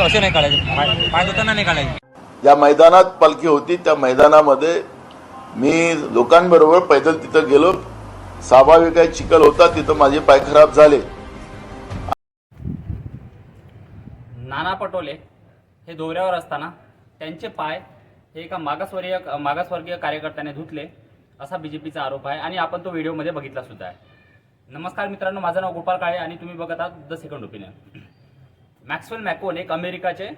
असे नाही काढायचे. पाय पाय धुताना नाही काढायचे. ज्या मैदानात पालखी होती त्या मैदानामध्ये मी लोकांबरोबर पैदल तिथं गेलो. स्वाभाविक आहे चिखल होता तिथं माझे पाय खराब झाले. नाना पटोले हे दौऱ्यावर असताना त्यांचे पाय हे एका मागासवर्गीय मागासवर्गीय कार्यकर्त्याने धुतले. असा बीजेपीचा आरोप आहे आणि आपण तो व्हिडिओमध्ये बघितला सुद्धा आहे. नमस्कार मित्रांनो माझं नाव गोपाल काळे आणि तुम्ही बघत आहात the second opinion Maxwell McCombs एक अमेरिकाचे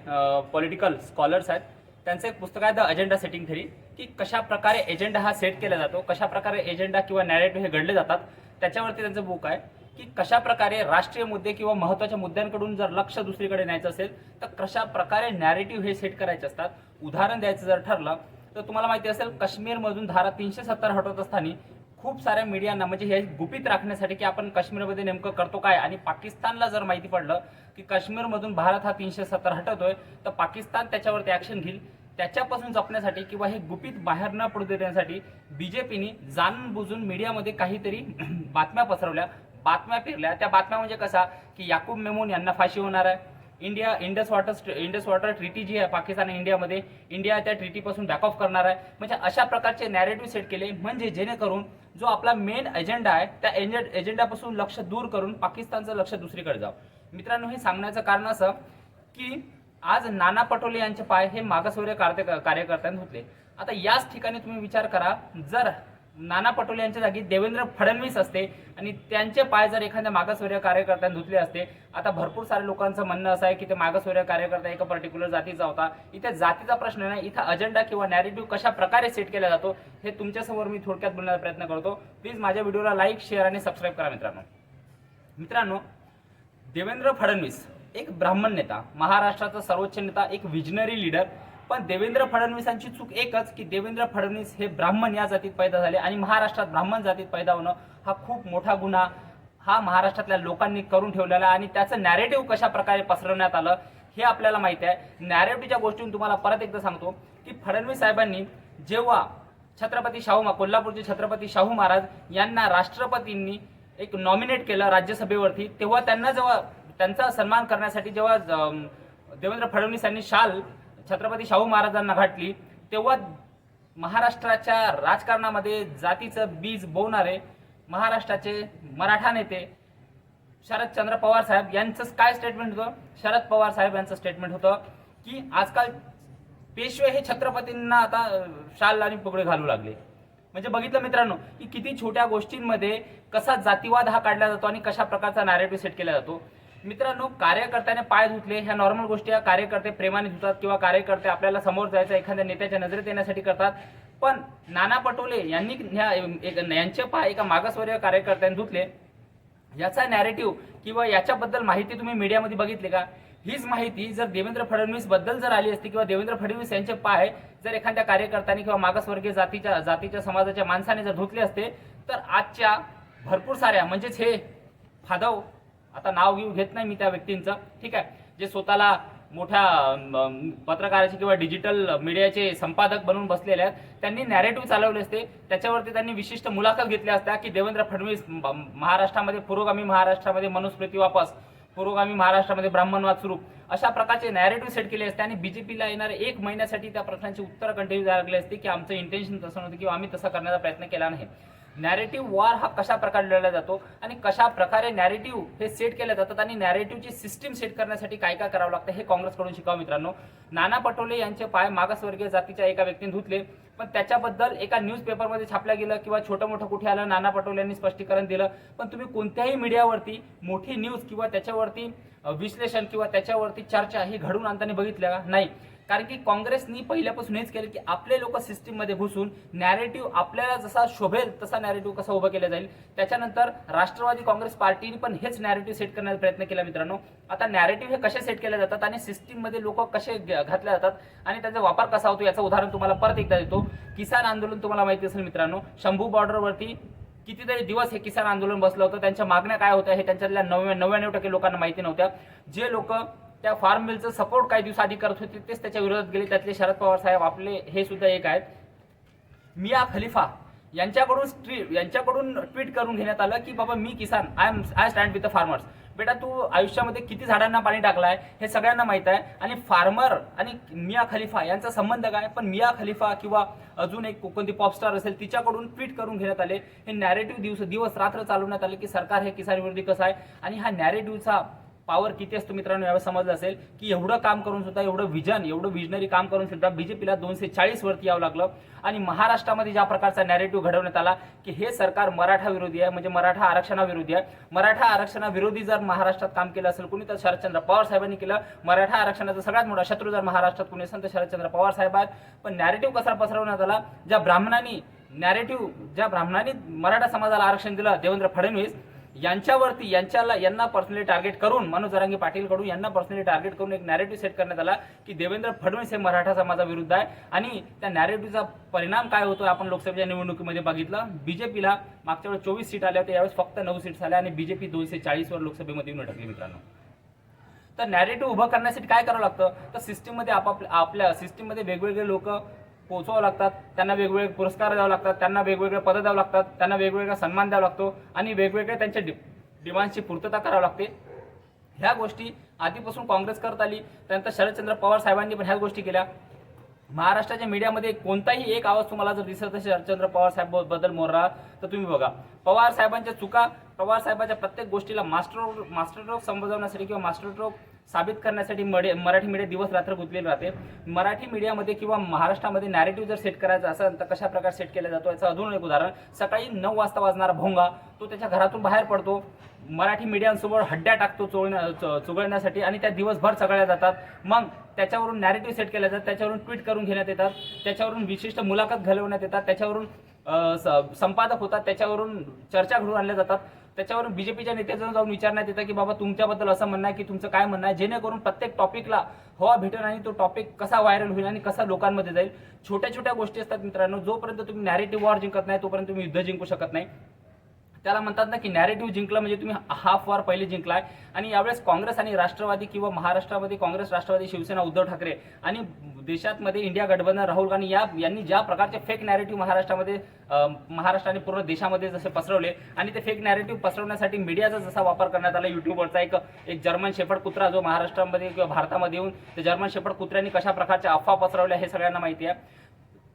पॉलिटिकल स्कॉलर्स आहेत. त्यांचं एक पुस्तक आहे द अजेंडा सेटिंग थेरी की कशा प्रकारे एजेंडा हा सेट केला जातो कशा प्रकारे एजेंडा किंवा नॅरेटिव्ह हे घडले जातात त्याच्यावरती त्यांचं बुक आहे की कशा प्रकारे राष्ट्रीय मुद्दे किंवा महत्त्वाच्या मुद्द्यांकडून जर लक्ष दुसरीकडे न्यायचं असेल तर कशा प्रकारे नॅरेटिव्ह हे सेट करायचे असतात. उदाहरण द्यायचं जर ठरलं तर तुम्हाला माहिती असेल काश्मीरमधून धारा तीनशे सत्तर हटवत असताना खूप साऱ्या मीडियांना म्हणजे हे गुपित राखण्यासाठी की आपण काश्मीरमध्ये नेमकं करतो काय? आणि पाकिस्तानला जर माहिती पडलं की काश्मीरमधून भारत हा तीनशे सत्तर हटवतोय तर पाकिस्तान त्याच्यावरती ॲक्शन घेईल. त्याच्यापासून जपण्यासाठी किंवा हे गुपित बाहेर न पडू देण्यासाठी बीजेपीने जाणून बुजून मीडियामध्ये काहीतरी बातम्या पसरवल्या. बातम्या फिरल्या त्या बातम्या म्हणजे कसा की याकूब मेमून यांना फाशी होणार आहे. India Indus water Indus water treaty जी आहे पाकिस्तान आणि इंडियामध्ये. इंडिया त्या ट्रिटीपासून बॅक ऑफ करणार आहे. म्हणजे अशा प्रकारचे नॅरेटिव्ह सेट केले म्हणजे जेणेकरून जो आपला मेन एजेंडा आहे त्या एजंड एजेंडापासून लक्ष दूर करून पाकिस्तानचं लक्ष दुसरीकडे जावं. मित्रांनो हे सांगण्याचं कारण असं की आज नाना पटोले यांचे पाय हे मागासवर्य कार्य कार्यकर्त्यांनी होते आता याच ठिकाणी तुम्ही विचार करा जर नाना पटोले यांच्या जागी देवेंद्र फडणवीस असते आणि त्यांचे पाय जर एखाद्या मागासवर्गीय कार्यकर्त्यांनी धुतले असते आता भरपूर साऱ्या लोकांचं म्हणणं असं आहे की ते मागासवर्गीय कार्यकर्ता एका पर्टिक्युलर जातीचा होता. इथे जातीचा प्रश्न नाही इथं अजेंडा किंवा नॅरेटिव्ह कशा प्रकारे सेट केला जातो हे तुमच्यासमोर मी थोडक्यात बोलण्याचा प्रयत्न करतो. प्लीज माझ्या व्हिडिओला लाईक शेअर आणि सबस्क्राईब करा मित्रांनो. मित्रांनो देवेंद्र फडणवीस एक ब्राह्मण नेता महाराष्ट्राचा सर्वोच्च नेता एक विजनरी लीडर पण देवेंद्र फडणवीसांची चूक एकच की देवेंद्र फडणवीस हे ब्राह्मण या जातीत पैदा झाले आणि महाराष्ट्रात ब्राह्मण जातीत पैदा होणं हा खूप मोठा गुन्हा हा महाराष्ट्रातल्या लोकांनी करून ठेवलेला आणि त्याचं नॅरेटिव्ह कशा प्रकारे पसरवण्यात आलं हे आपल्याला माहिती आहे. नॅरेटिव्हच्या गोष्टीतून तुम्हाला परत एकदा सांगतो की फडणवीस साहेबांनी जेव्हा छत्रपती शाहू कोल्हापूरचे छत्रपती शाहू महाराज यांना राष्ट्रपतींनी एक नॉमिनेट केलं राज्यसभेवरती तेव्हा त्यांना जेव्हा त्यांचा सन्मान करण्यासाठी जेव्हा देवेंद्र फडणवीस यांनी शाल छत्रपती शाहू महाराजांना घाटली तेव्हा महाराष्ट्राच्या राजकारणामध्ये जातीचं बीज बोवणारे महाराष्ट्राचे मराठा नेते शरदचंद्र पवार साहेब यांचं काय स्टेटमेंट होतं? शरद पवार साहेब यांचं स्टेटमेंट होतं की आजकाल पेशवे हे छत्रपतींना आता शाल आणि पुगडे घालू लागले. म्हणजे बघितलं मित्रांनो की किती छोट्या गोष्टींमध्ये कसा जातीवाद हा काढला जातो आणि कशा प्रकारचा नॅरेटिव्ह सेट केला जातो. मित्रांनो कार्यकर्त्याने पाय धुतले. ह्या नॉर्मल गोष्टी या कार्यकर्ते प्रेमाने धुतात किंवा कार्यकर्ते आपल्याला समोर जायचं एखाद्या नेत्याच्या नजरेत येण्यासाठी करतात. पण नाना पटोले यांनी यांचे पाय एका मागासवर्गीय कार्यकर्त्यांनी धुतले. याचा नॅरेटिव्ह किंवा याच्याबद्दल माहिती तुम्ही मीडियामध्ये बघितली का? हीच माहिती जर देवेंद्र फडणवीसबद्दल जर आली असती किंवा देवेंद्र फडणवीस यांचे पाय जर एखाद्या कार्यकर्त्याने किंवा मागासवर्गीय जातीच्या जातीच्या समाजाच्या माणसाने जर धुतले असते तर आजच्या भरपूर साऱ्या म्हणजेच हे फादव आता नाव घेऊ घेत नाही मी त्या व्यक्तींचं. ठीक आहे? जे स्वतःला मोठ्या पत्रकाराचे किंवा डिजिटल मीडियाचे संपादक बनून बसलेले आहेत त्यांनी नॅरेटिव्ह चालवले असते. त्याच्यावरती त्यांनी विशिष्ट मुलाखत घेतल्या असत्या की देवेंद्र फडणवीस महाराष्ट्रामध्ये पुरोगामी महाराष्ट्रामध्ये मनुस्मृती वापस पुरोगामी महाराष्ट्रामध्ये ब्राह्मणवाद सुरू. अशा प्रकारचे नॅरेटिव्ह सेट केले असते आणि बीजेपीला येणाऱ्या एक महिन्यासाठी त्या प्रश्नांची उत्तर कंटिन्यू द्यायला लागली असते की आमचं इंटेन्शन तसं नव्हतं किंवा आम्ही तसं करण्याचा प्रयत्न केला नाही. नॅरेटिव्ह वॉर हा कशा प्रकारे लढला जातो आणि कशा प्रकारे नॅरेटिव्ह हे सेट केले जातात आणि नॅरेटिव्हची सिस्टीम सेट करण्यासाठी काय काय करावं लागतं हे काँग्रेसकडून शिकावं मित्रांनो. नाना पटोले यांचे पाय मागासवर्गीय जातीच्या एका व्यक्तीने धुतले. पण त्याच्याबद्दल एका न्यूजपेपरमध्ये छापल्या गेलं किंवा छोटं मोठं कुठे आलं नाना पटोले यांनी स्पष्टीकरण दिलं. पण तुम्ही कोणत्याही मीडियावरती मोठी न्यूज किंवा त्याच्यावरती विश्लेषण किंवा त्याच्यावरती चर्चा ही घडून आणताना बघितल्या नाही. कारण की काँग्रेसनी पहिल्यापासून हेच केलं की आपले लोक सिस्टीममध्ये घुसून नॅरेटिव्ह आपल्याला जसा शोभेल तसा नॅरेटिव्ह कसा उभा केला जाईल. त्याच्यानंतर राष्ट्रवादी काँग्रेस पार्टीने पण हेच नॅरेटिव्ह सेट करण्याचा प्रयत्न केला मित्रांनो. आता नॅरेटिव्ह हे कसे सेट केले जातात आणि सिस्टीममध्ये लोक कसे ग- घातले जातात आणि त्यांचा वापर कसा होतो याचं उदाहरण तुम्हाला परत एकदा देतो. किसान आंदोलन तुम्हाला माहिती असेल मित्रांनो शंभू बॉर्डरवरती कितीतरी दिवस हे किसान आंदोलन बसलं होतं. त्यांच्या मागण्या काय होत्या हे त्यांच्यातल्या नव्या नव्याण्णव टक्के लोकांना माहिती नव्हत्या. जे लोक त्या फार्म बिलचं सपोर्ट काही दिवस आधी करत होते तेच त्याच्या विरोधात गेले. त्यातले शरद पवार साहेब आपले हे सुद्धा एक आहेत. मिया खलिफा यांच्याकडून स्ट्री यांच्याकडून ट्विट करून घेण्यात आलं की बाबा मी किसान I am I stand with the farmers बेटा तू आयुष्यामध्ये किती झाडांना पाणी टाकलाय हे सगळ्यांना माहीत आहे. आणि फार्मर आणि मिया खलिफा यांचा संबंध काय? पण मिया खलिफा किंवा अजून एक कोणती पॉपस्टार असेल तिच्याकडून ट्विट करून घेण्यात आले. हे नॅरेटिव्ह दिवस दिवस रात्र चालवण्यात आले की सरकार हे किसान विरोधी कसं आहे? आणि हा नॅरेटिव्हचा पॉवर किती असतो मित्रांनो? यावेळेस समजलं असेल की एवढं काम करून सुद्धा एवढं विजन एवढं विजनरी काम करून सुद्धा बीजेपीला दोनशे चाळीस वरती यावं लागलं. आणि महाराष्ट्रामध्ये ज्या प्रकारचा नॅरेटिव्ह घडवण्यात आला की हे सरकार मराठा विरोधी आहे म्हणजे मराठा आरक्षणाविरोधी आहे. मराठा आरक्षणाविरोधी जर महाराष्ट्रात काम केलं असेल कुणी तर शरदचंद्र पवार साहेबांनी केलं. मराठा आरक्षणाचा सगळ्यात मोठा शत्रू जर महाराष्ट्रात कुणी असेल तर शरदचंद्र पवार साहेब आहेत. पण नॅरेटिव्ह कसा पसरवण्यात आला? ज्या ब्राह्मणांनी नॅरेटिव्ह ज्या ब्राह्मणांनी मराठा समाजाला आरक्षण दिलं देवेंद्र फडणवीस यांच्यावरती यांच्याला यांना पर्सनली टार्गेट करून मनोज जरांगे पाटील कडून यांना पर्सनली टार्गेट करून एक नॅरेटिव्ह सेट करण्यात आला की देवेंद्र फडणवीस हे मराठा समाजाविरुद्ध आहे. आणि त्या नॅरेटिव्हचा परिणाम काय होतो आपण लोकसभेच्या निवडणुकीमध्ये बघितलं. बीजेपीला मागच्या वेळेस चोवीस सीट आल्या होत्या यावेळेस फक्त नऊ सीट्स आल्या आणि बीजेपी दोनशे चाळीसवर लोकसभेमध्ये येऊन अटकली मित्रांनो. तर नॅरेटिव्ह उभं करण्यासाठी काय करावं लागतं? तर सिस्टीममध्ये आपापल्या आपल्या सिस्टीममध्ये वेगवेगळे लोक पोहोचवावं लागतात त्यांना वेगवेगळे पुरस्कार द्यावं लागतात त्यांना वेगवेगळे पदं द्यावं लागतात त्यांना वेगवेगळा सन्मान द्यावा लागतो आणि वेगवेगळे त्यांच्या डि डिमांडची पूर्तता करावी लागते. ह्या गोष्टी आधीपासून काँग्रेस करत आली त्यानंतर शरदचंद्र पवार साहेबांनी पण ह्याच गोष्टी केल्या. महाराष्ट्राच्या मीडियामध्ये कोणताही एक आवाज तुम्हाला जर दिसत असेल शरदचंद्र पवार साहेबबद्दल मोरला तर तुम्ही बघा. पवार साहेबांच्या चुका पवार साहेबांच्या प्रत्येक गोष्टीला मास्टर मास्टर समजवण्यासाठी किंवा मास्टर ट्रोक साबित करण्यासाठी मडे मराठी मीडिया दिवस रात्र गुंतलेली राहते. मराठी मीडियामध्ये किंवा महाराष्ट्रामध्ये नॅरेटिव्ह जर सेट करायचा असेल तर कशा प्रकारे सेट केला जातो याचं अजून एक उदाहरण. सकाळी नऊ वाजता वाजणारा भोंगा तो त्याच्या घरातून बाहेर पडतो. मराठी मीडियांसोबत हड्ड्या टाकतो चोळण्या च- चुगळण्यासाठी आणि त्या दिवसभर चगळल्या जातात. मग त्याच्यावरून नॅरेटिव्ह सेट केल्या जातात. त्याच्यावरून ट्विट करून घेण्यात येतात. त्याच्यावरून विशिष्ट मुलाखत घालवण्यात येतात. त्याच्यावरून स- संपादक होतात. त्याच्यावरून चर्चा घडून आणल्या जातात. त्याच्यावरून बीजेपीच्या नेत्याचा जाऊन विचारण्यात येतं की बाबा तुमच्याबद्दल असं म्हणणं आहे की तुमचं काय म्हणणं आहे? जेणेकरून प्रत्येक टॉपिकला हवा भेटेल आणि तो टॉपिक कसा व्हायरल होईल आणि कसा लोकांमध्ये जाईल? छोट्या छोट्या गोष्टी असतात मित्रांनो जोपर्यंत तुम्ही नॅरेटिव्ह वॉर जिंकत नाही तोपर्यंत तुम्ही युद्ध जिंकू शकत नाही. त्याला म्हणतात ना की नॅरेटिव्ह जिंकलं म्हणजे तुम्ही हाफ वॉर पहिले जिंकलाय. आणि यावेळेस काँग्रेस आणि राष्ट्रवादी किंवा महाराष्ट्रामध्ये काँग्रेस राष्ट्रवादी शिवसेना उद्धव ठाकरे आणि देशातमध्ये इंडिया गठबंधन राहुल गांधी या यांनी ज्या प्रकारचे फेक नॅरेटिव्ह महाराष्ट्रामध्ये महाराष्ट्र आणि पूर्ण देशामध्ये जसे पसरवले आणि ते फेक नॅरेटिव्ह पसरवण्यासाठी मीडियाचा जसा वापर करण्यात आला युट्यूबवरचा एक एक जर्मन शेफर्ड कुत्रा जो महाराष्ट्रामध्ये किंवा भारतामध्ये येऊन ते जर्मन शेफर्ड कुत्र्यांनी कशा प्रकारच्या अफवा पसरवल्या हे सगळ्यांना माहिती आहे.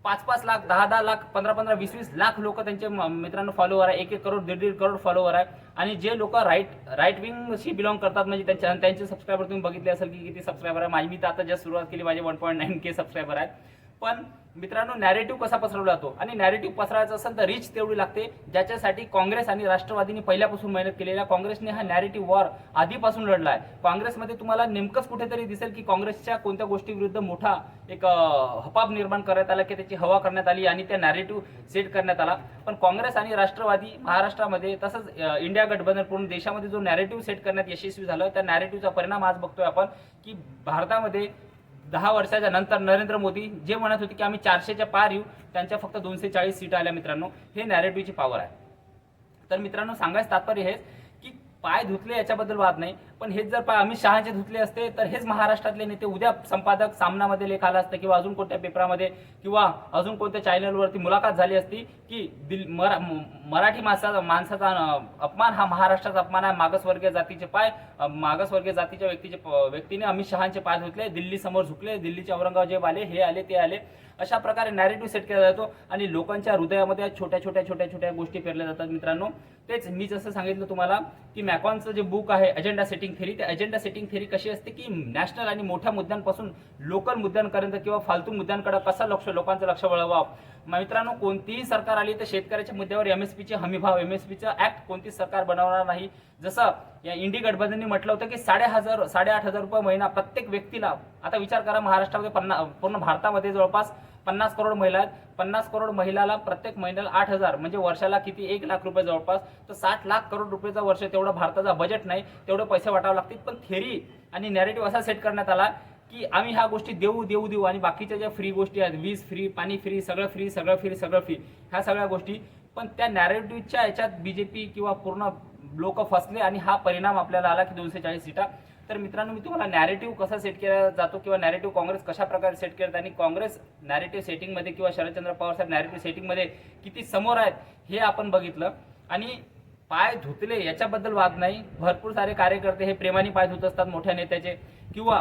पाच पाच लाख दहा दहा लाख पंधरा पंधरा वीस वीस लाख लोक त्यांचे म- मित्रांनो फॉलोवर आहे. एक एक करोड दीड दीड करोड फॉलोवर आहे. आणि जे लोक राईट राईट विंगशी बिलॉंग करतात म्हणजे त्यांच्या त्यांचे सबस्क्रायबर तुम्ही बघितले असेल की किती सबस्क्रायबर आहे. माझी मी तर आता जस्ट सुरुवात केली माझे one point nine K subscriber आहेत. पण मित्रांनो नॅरेटिव्ह कसा पसरवला जातो? आणि नॅरेटिव्ह पसरायचा असेल तर रिच तेवढी लागते ज्याच्यासाठी काँग्रेस आणि राष्ट्रवादीने पहिल्यापासून मेहनत केलेल्या काँग्रेसने हा नॅरेटिव्ह वॉर आधीपासून लढला आहे काँग्रेसमध्ये तुम्हाला नेमकंच कुठेतरी दिसेल की काँग्रेसच्या कोणत्या गोष्टीविरुद्ध मोठा एक हपाप निर्माण करण्यात आला की त्याची हवा करण्यात आली आणि त्या नॅरेटिव्ह सेट करण्यात आला. पण काँग्रेस आणि राष्ट्रवादी महाराष्ट्रामध्ये तसंच इंडिया गठबंधन पूर्ण देशामध्ये जो नॅरेटिव्ह सेट करण्यात यशस्वी झालं त्या नॅरेटिव्हचा परिणाम आज बघतोय आपण की भारतामध्ये दहा वर्षाच्या नंतर नरेंद्र मोदी जे म्हणत होते की आम्ही चारशेच्या पार येऊ त्यांच्या फक्त दोनशे चाळीस सीट आल्या मित्रांनो. हे नॅरेटिव्हची पॉवर आहे. तर मित्रांनो सांगायचं तात्पर्य हेच की पाय धुतले याच्याबद्दल वाद नाही. पण हेच जर पाय अमित शहाचे धुतले असते तर हेच महाराष्ट्रातले नेते उद्या संपादक सामनामध्ये लेख आला असतं किंवा अजून कोणत्या पेपरामध्ये किंवा अजून कोणत्या चॅनलवरती मुलाखत झाली असती की दिल मरा मराठी माणसाचा माणसाचा अपमान हा महाराष्ट्राचा अपमान आहे. मागासवर्गीय जातीचे पाय मागसवर्गीय मागासवर्गीय जातीच्या व्यक्तीचे व्यक्तीने अमित शहाचे पाय धुतले दिल्लीसमोर झुकले दिल्लीचे औरंगाबाद आले हे आले ते आले. अशा प्रकारे नॅरेटिव्ह सेट केला जातो आणि लोकांच्या हृदयामध्ये छोट्या छोट्या छोट्या छोट्या गोष्टी पेरल्या जातात मित्रांनो. तेच मी जसं सांगितलं तुम्हाला की मॅकॉनचं जे बुक आहे अजेंडा सेटिंग थेरी ते अजेंडा सेटिंग थेरी कशी असते की नॅशनल आणि मोठ्या मुद्द्यांपासून लोकल मुद्द्यांपर्यंत किंवा फालतू मुद्द्यांकडे कसा लक्ष लोकांचं लक्ष वळवावं? मित्रांनो कोणतीही सरकार आली तर शेतकऱ्याच्या मुद्द्यावर एमएसपीचे हमी भाव एमएसपीचा ऍक्ट कोणतीच सरकार बनवणार नाही? जसं या इंडी गठबंधनने म्हटलं होतं की साडे हजार साडेआठ हजार रुपये महिना प्रत्येक व्यक्तीला आता विचार करा महाराष्ट्रामध्ये पन्ना पूर्ण भारतामध्ये जवळपास पन्नास करोड महिला आहेत. पन्नास करोड महिलाला प्रत्येक महिन्याला आठ हजार म्हणजे वर्षाला किती? एक लाख रुपये जवळपास. तर साठ लाख करोड रुपयेचा वर्ष तेवढं भारताचा बजेट नाही. तेवढे पैसे वाटावे लागतील. पण थेरी आणि नॅरेटिव्ह असा सेट करण्यात आला की आम्ही ह्या गोष्टी देऊ देऊ देऊ आणि बाकीच्या ज्या फ्री गोष्टी आहेत वीज फ्री पाणी फ्री सगळं फ्री सगळं फ्री सगळं फ्री ह्या सगळ्या गोष्टी. पण त्या नॅरेटिव्हच्या याच्यात बीजेपी किंवा पूर्ण लोक फसले आणि हा परिणाम आपल्याला आला की दोनशे चाळीस सीटा. तर मित्रांनो मी तुम्हाला नॅरेटिव्ह कसा सेट केला जातो किंवा नॅरेटिव्ह काँग्रेस कशा प्रकारे सेट करत आणि काँग्रेस नॅरेटिव्ह सेटिंगमध्ये किंवा शरदचंद्र पवार साहेब नॅरेटिव्ह सेटिंगमध्ये किती समोर आहेत हे आपण बघितलं. आणि पाय धुतले याच्याबद्दल वाद नाही. भरपूर सारे कार्यकर्ते हे प्रेमाने पाय धुत असतात मोठ्या नेत्याचे. किंवा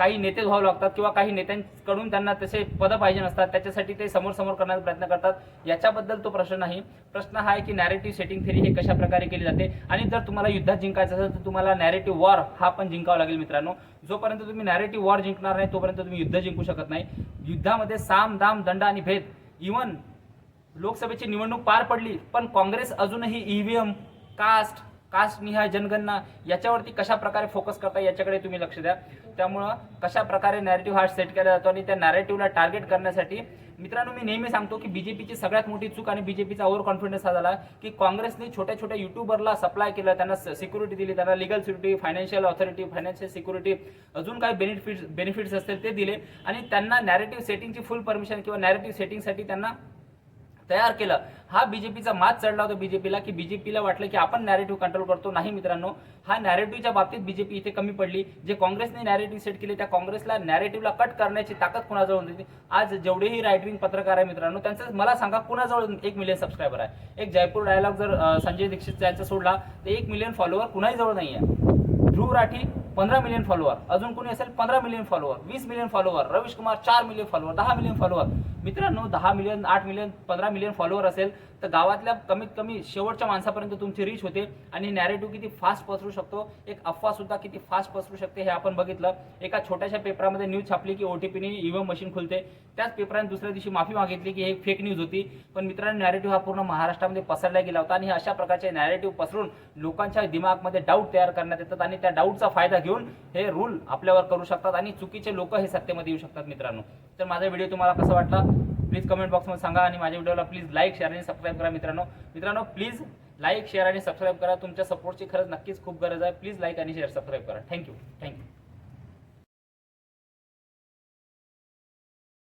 काही नेते व्हावं लागतात किंवा काही नेत्यांकडून त्यांना तसे पदं पाहिजे नसतात त्याच्यासाठी ते समोर समोर करण्याचा प्रयत्न करतात. याच्याबद्दल तो प्रश्न नाही. प्रश्न हा आहे की नॅरेटिव्ह सेटिंग थेरी हे कशा प्रकारे केली जाते? आणि जर तुम्हाला युद्धात जिंकायचं असेल तर तुम्हाला नॅरेटिव्ह वॉर हा पण जिंकावा लागेल मित्रांनो. जोपर्यंत तुम्ही नॅरेटिव्ह वॉर जिंकणार नाही तोपर्यंत तुम्ही युद्ध जिंकू शकत नाही. युद्धामध्ये साम दाम दंड आणि भेद. इवन लोकसभेची निवडणूक पार पडली पण काँग्रेस अजूनही ईव्हीएम कास्ट कास्टनिहाय जनगणना याच्यावरती कशा प्रकारे फोकस करता याच्याकडे तुम्ही लक्ष द्या. त्यामुळं कशा प्रकारे नॅरेटिव्ह हा सेट केला जातो आणि त्या नॅरेटिव्हला टार्गेट करण्यासाठी मित्रांनो मी नेहमी सांगतो की बीजेपीची सगळ्यात मोठी चूक आणि बीजेपीचा ओव्हर कॉन्फिडन्स हा झाला की काँग्रेसने छोट्या छोट्या युट्यूबरला सप्लाय केलं त्यांना सिक्युरिटी दिली त्यांना legal security financial authority financial security अजून काही बेनिफिट्स बेनिफिट्स असतील ते दिले. आणि त्यांना नॅरेटिव्ह सेटिंगची फुल परमिशन किंवा नॅरेटिव्ह सेटिंगसाठी त्यांना तयार केलं. हा बीजेपीचा मात चढला होता बीजेपीला की बीजेपीला वाटलं की आपण नॅरेटिव्ह कंट्रोल करतो. नाही मित्रांनो हा नॅरेटिव्हच्या बाबतीत बीजेपी इथे कमी पडली. जे काँग्रेसने नॅरेटिव्ह सेट केले त्या काँग्रेसला नॅरेटिव्हला कट करण्याची ताकद कुणाजवळ होती? आज जेवढेही राईट विंग पत्रकार आहे मित्रांनो त्यांचं मला सांगा कुणाजवळ एक मिलियन सबस्क्रायबर आहे? एक जयपूर डायलॉग जर संजय दीक्षित यांचा सोडला तर एक मिलियन फॉलोअर कुणाही जवळ नाही आहे ध्रुव राठी पंधरा मिलियन फॉलोअर अजून कोणी असेल पंधरा मिलियन फॉलोअर वीस मिलियन फॉलोअर रवीश कुमार चार मिलियन फॉलोअर दहा मिलियन फॉलोअर मित्रांनो दहा मिलियन आठ मिलियन पंधरा मिलियन फॉलोअर असेल. तर गावातल्या कमीत कमी शेवटच्या माणसापर्यंत तुमची रीच होते आणि नॅरेटिव्ह किती फास्ट पसरू शकतो. एक अफवा सुद्धा किती फास्ट पसरू शकते हे आपण बघितलं. एका छोट्याशा पेपरामध्ये न्यूज छापली की ओटीपीने ईव्हीएम मशीन खुलते. त्याच पेपराने दुसऱ्या दिवशी माफी मागितली की हे फेक न्यूज होती. पण मित्रांनो नॅरेटिव्ह हा पूर्ण महाराष्ट्रामध्ये पसरला गेला होता आणि हे अशा प्रकारचे नॅरेटिव्ह पसरून लोकांच्या दिमागमध्ये डाऊट तयार करण्यात येतात आणि त्या डाऊटचा फायदा घेऊन हे रूल आपल्यावर करू शकतात आणि चुकीचे लोक हे सत्तेमध्ये येऊ शकतात मित्रांनो. तर माझा व्हिडिओ तुम्हाला कसा वाटला? प्लीज कमेंट बॉक्समध्ये सांगा आणि माझ्या व्हिडिओला प्लीज लाईक शेअर आणि सबस्क्राईब करा मित्रांनो. मित्रांनो प्लीज लाईक शेअर आणि सबस्क्राईब करा. तुमच्या सपोर्टची खरंच नक्कीच खूप गरज आहे. प्लीज लाईक आणि शेअर सबस्क्राईब करा. Thank you thank you